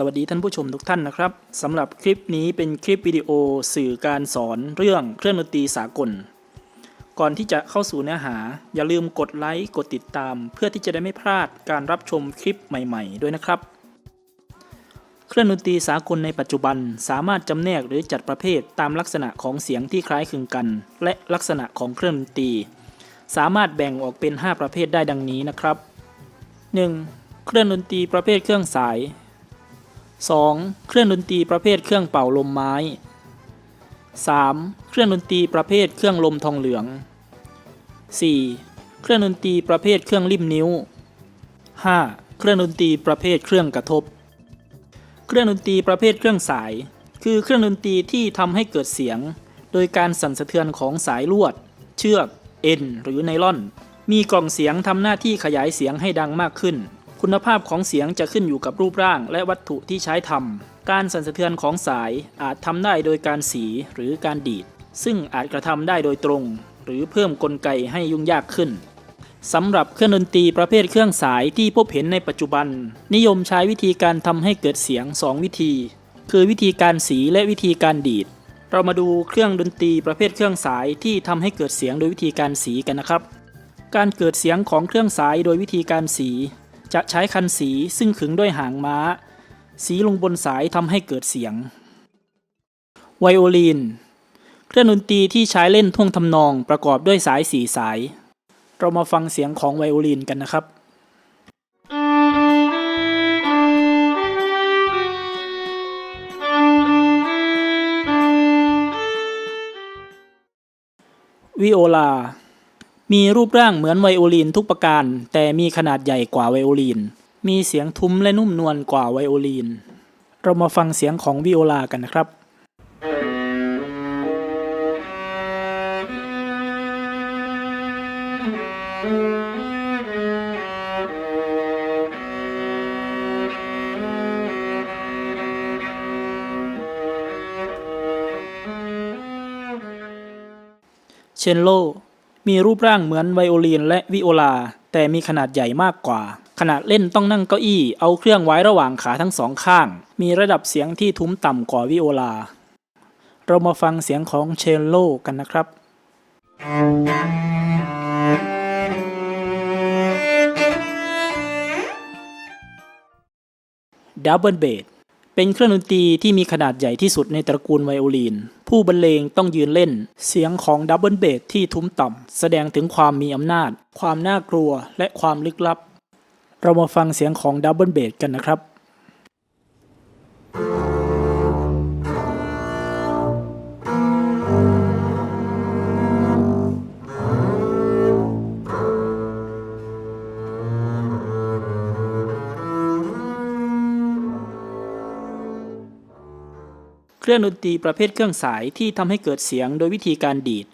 สวัสดีท่านผู้ชมทุกท่านนะครับสำหรับคลิปนี้เป็นคลิปวิดีโอสื่อการสอนเรื่องเครื่องดนตรีสากล ก่อนที่จะเข้าสู่เนื้อหา อย่าลืมกดไลค์กดติดตาม เพื่อที่จะได้ไม่พลาดการรับชมคลิปใหม่ ๆ ด้วยนะครับ เครื่องดนตรีสากลในปัจจุบันสามารถจำแนกหรือจัดประเภทตามลักษณะของเสียงที่คล้ายคลึงกัน และลักษณะของเครื่องดนตรี สามารถแบ่งออกเป็น 5 ประเภทได้ดังนี้นะครับ 1. เครื่องดนตรีประเภทเครื่องสาย 2. เครื่องดนตรีประเภทเครื่องเป่าลมไม้ 3. เครื่องดนตรีประเภทเครื่องลมทองเหลือง 4. เครื่องดนตรีประเภทเครื่องริมนิ้ว 5. เครื่องดนตรีประเภทเครื่องกระทบ เครื่องดนตรีประเภทเครื่องสาย คือเครื่องดนตรีที่ทำให้เกิดเสียง โดยการสั่นสะเทือนของสายลวด เชือก เอ็น หรือไนล่อน มีกล่องเสียงทำหน้าที่ขยายเสียงให้ดังมากขึ้น คุณภาพของเสียงจะขึ้นอยู่กับรูปร่างและวัตถุที่ใช้ทำ การสั่นสะเทือนของสายอาจทำได้โดยการสีหรือการดีด ซึ่งอาจกระทำได้โดยตรง หรือเพิ่มกลไกให้ยุ่งยากขึ้นสำหรับเครื่องดนตรีประเภทเครื่องสายที่พบเห็นในปัจจุบัน นิยมใช้วิธีการทำให้เกิดเสียง 2 วิธี คือวิธีการสีและวิธีการดีด เรามาดูเครื่องดนตรีประเภทเครื่องสายที่ทำให้เกิดเสียงโดยวิธีการสีกันนะครับ การเกิดเสียงของเครื่องสายโดยวิธีการสี จะใช้คันสีซึ่งขึงด้วยหางม้า สีลงบนสายทำให้เกิดเสียง ไวโอลิน เครื่องดนตรีที่ใช้เล่นท่วงทำนองประกอบด้วยสายสีสาย เรามาฟังเสียงของไวโอลินกันนะครับวิโอลา มีรูปร่างเหมือนไวโอลินทุกประการ แต่มีขนาดใหญ่กว่าไวโอลิน มีเสียงทุ้มและนุ่มนวลกว่าไวโอลิน เรามาฟังเสียงของวิโอลากันนะครับ เชนโล มีรูปร่างเหมือนไวโอลินและวิโอลา แต่มีขนาดใหญ่มากกว่าขณะเล่นต้องนั่งเก้าอี้ เอาเครื่องไว้ระหว่างขาทั้งสองข้าง มีระดับเสียงที่ทุ้มต่ำกว่าวิโอลา เรามาฟังเสียงของเชนโลกันนะครับ ดับเบิลเบส เป็นเครื่องดนตรีที่มีขนาดใหญ่ที่สุดในตระกูลไวโอลิน ผู้บรรเลงต้องยืนเล่น เสียงของดับเบิลเบสที่ทุ้มต่ำ แสดงถึงความมีอำนาจ ความน่ากลัว และความลึกลับ เรามาฟังเสียงของดับเบิลเบสกันนะครับ เครื่องดนตรีประเภทเครื่องสายที่ทำให้เกิดเสียงโดยวิธีการดีด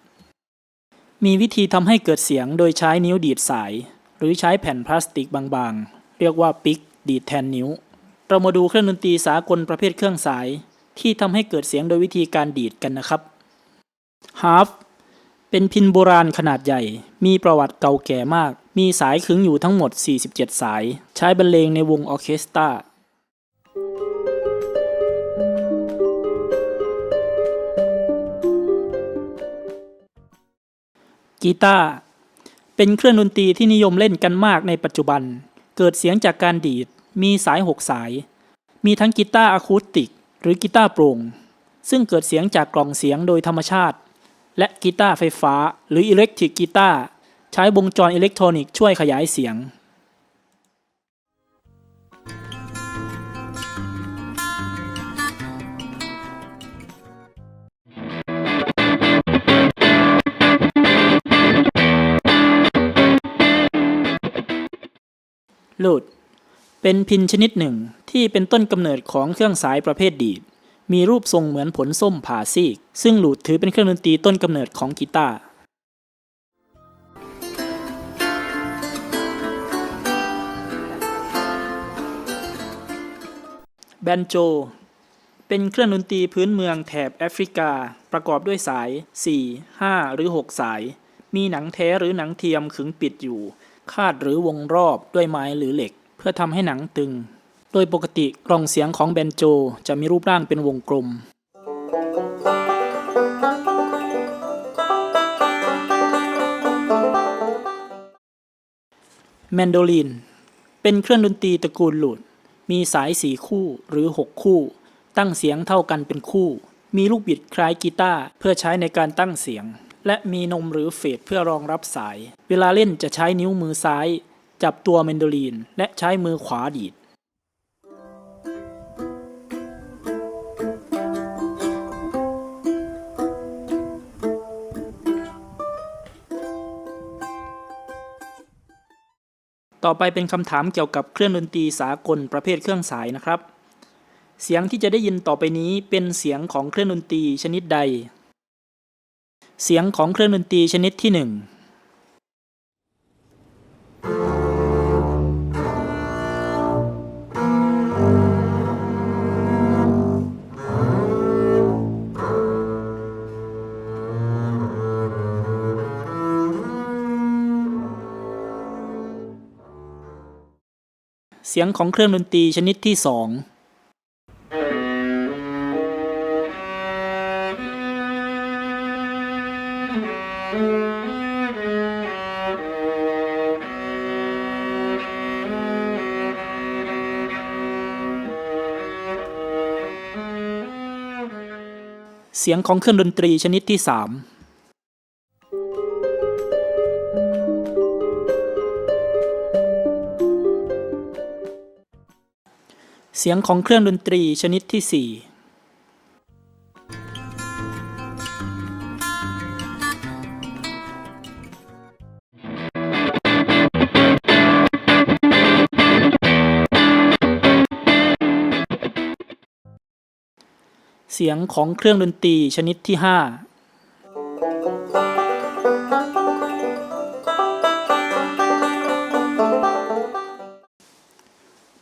มีวิธีทำให้เกิดเสียงโดยใช้นิ้วดีดสาย หรือใช้แผ่นพลาสติกบางๆ เรียกว่าปิกดีดแทนนิ้ว เรามาดูเครื่องดนตรีสากลประเภทเครื่องสาย ที่ทำให้เกิดเสียงโดยวิธีการดีดกันนะครับฮาร์ฟเป็นพินโบราณขนาดใหญ่ มีประวัติเก่าแก่มาก มีสายขึงอยู่ทั้งหมด 47 สาย ใช้บรรเลงในวงออเคสตรา กีตาร์เป็นเครื่องดนตรีที่นิยมเล่นกันมากในปัจจุบัน เกิดเสียงจากการดีด มีสาย6สาย มีทั้งกีตาร์อะคูสติก หรือกีตาร์โปร่ง ซึ่งเกิดเสียงจากกล่องเสียงโดยธรรมชาติ และกีตาร์ไฟฟ้า หรืออิเล็กทริกกีตาร์ใช้วงจรอิเล็กทรอนิกส์ช่วยขยายเสียง ลูด เป็นพินชนิดหนึ่งที่เป็นต้นกำเนิดของเครื่องสายประเภทดีด มีรูปทรงเหมือนผลส้มผ่าซีก ซึ่งลูดถือเป็นเครื่องดนตรีต้นกำเนิดของกีตาร์แบนโจ เป็นเครื่องดนตรีพื้นเมืองแถบแอฟริกา ประกอบด้วยสาย 4 5 หรือ 6 สาย มีหนังแท้หรือหนังเทียมขึงปิดอยู่ คาดหรือวงรอบด้วยไม้หรือเหล็ก เพื่อทำให้หนังตึง โดยปกติกล่องเสียงของแบนโจจะมีรูปร่างเป็นวงกลมแมนโดลินเป็นเครื่องดนตรีตระกูลหลุดมีสายสี่คู่หรือ 6 คู่ ตั้งเสียงเท่ากันเป็นคู่ มีลูกบิดคล้ายกีตาร์เพื่อใช้ในการตั้งเสียง และมีนมหรือเฟดเพื่อรองรับสาย เวลาเล่นจะใช้นิ้วมือซ้าย จับตัวแมนโดลินและใช้มือขวาดีดต่อไปเป็นคำถามเกี่ยวกับเครื่องดนตรีสากลประเภทเครื่องสายนะครับ เสียงที่จะได้ยินต่อไปนี้เป็นเสียงของเครื่องดนตรีชนิดใด เสียงของเครื่องดนตรีชนิดที่หนึ่งเสียงของเครื่องดนตรีชนิดที่สอง เสียงของเครื่องดนตรีชนิดที่สามเสียงของเครื่องดนตรีชนิดที่สี่ เสียงของเครื่องดนตรีชนิดที่ 5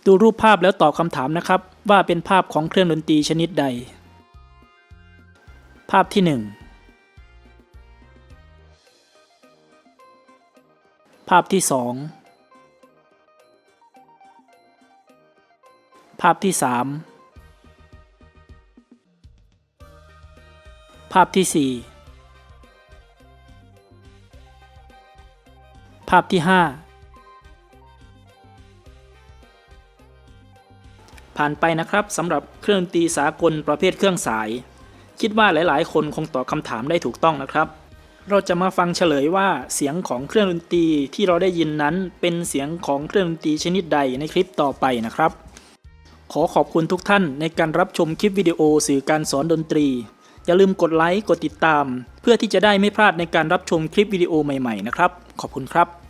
ดูรูปภาพแล้วตอบคำถามนะครับ ว่าเป็นภาพของเครื่องดนตรีชนิดใด ภาพที่ 1 ภาพที่ 2 ภาพที่ 3 ภาพที่สี่ภาพที่ห้าผ่านไปนะครับสำหรับเครื่องดนตรีสากลประเภทเครื่องสาย คิดว่าหลายๆ คนคงตอบคำถามได้ถูกต้องนะครับ เราจะมาฟังเฉลยว่าเสียงของเครื่องดนตรีที่เราได้ยินนั้นเป็นเสียงของเครื่องดนตรีชนิดใดในคลิปต่อไปนะครับ ขอขอบคุณทุกท่านในการรับชมคลิปวิดีโอสื่อการสอนดนตรี อย่าลืมกดไลค์ กดติดตาม เพื่อที่จะได้ไม่พลาดในการรับชมคลิปวิดีโอใหม่ๆนะครับ ขอบคุณครับ